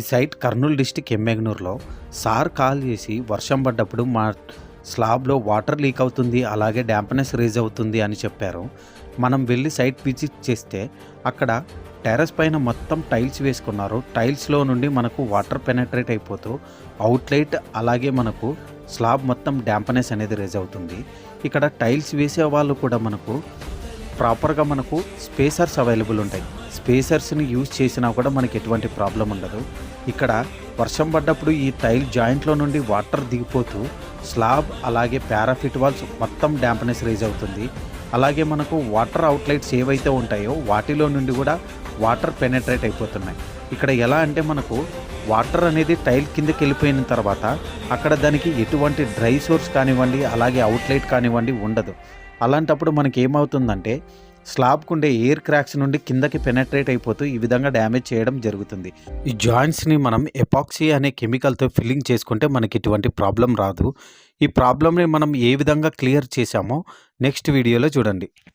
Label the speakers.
Speaker 1: ఈ site Kurnool district ఎమ్మెగ్నూర్లో. Sir call చేసి వర్షం పడ్డప్పుడు మా స్లాబ్లో వాటర్ లీక్ అవుతుంది అలాగే డ్యాంపనెస్ రేజ్ అవుతుంది అని చెప్పారు. మనం వెళ్ళి సైట్ విజిట్ చేస్తే అక్కడ టెర్రస్ పైన మొత్తం టైల్స్ వేసుకున్నారు. టైల్స్లో నుండి మనకు వాటర్ పెనట్రేట్ అయిపోతూ అవుట్లైట్ అలాగే మనకు స్లాబ్ మొత్తం డ్యాంపనెస్ అనేది రేజ్ అవుతుంది. ఇక్కడ టైల్స్ వేసే వాళ్ళు కూడా మనకు ప్రాపర్గా మనకు స్పేసర్స్ అవైలబుల్ ఉంటాయి. స్పేసర్స్ని యూజ్ చేసినా కూడా మనకి ఎటువంటి ప్రాబ్లం ఉండదు. ఇక్కడ వర్షం పడ్డప్పుడు ఈ టైల్ జాయింట్లో నుండి వాటర్ దిగిపోతూ స్లాబ్ అలాగే పారాఫిట్ వాల్స్ మొత్తం డ్యాంపనెస్ రేజ్ అవుతుంది. అలాగే మనకు వాటర్ అవుట్లెట్స్ ఏవైతే ఉంటాయో వాటిలో నుండి కూడా వాటర్ పెనట్రేట్ అయిపోతున్నాయి. ఇక్కడ ఎలా అంటే మనకు వాటర్ అనేది టైల్ కిందకి వెళ్ళిపోయిన తర్వాత అక్కడ దానికి ఎటువంటి డ్రై సోర్స్ కానివ్వండి అలాగే అవుట్లెట్ కానివ్వండి ఉండదు. అలాంటప్పుడు మనకి ఏమవుతుందంటే స్లాబ్కు ఉండే ఎయిర్ క్రాక్స్ నుండి కిందకి పెనట్రేట్ అయిపోతూ ఈ విధంగా డ్యామేజ్ చేయడం జరుగుతుంది. ఈ జాయింట్స్ని మనం ఎపాక్సీ అనే కెమికల్తో ఫిల్లింగ్ చేసుకుంటే మనకి ఇటువంటి ప్రాబ్లం రాదు. ఈ ప్రాబ్లమ్ని మనం ఏ విధంగా క్లియర్ చేశామో నెక్స్ట్ వీడియోలో చూడండి.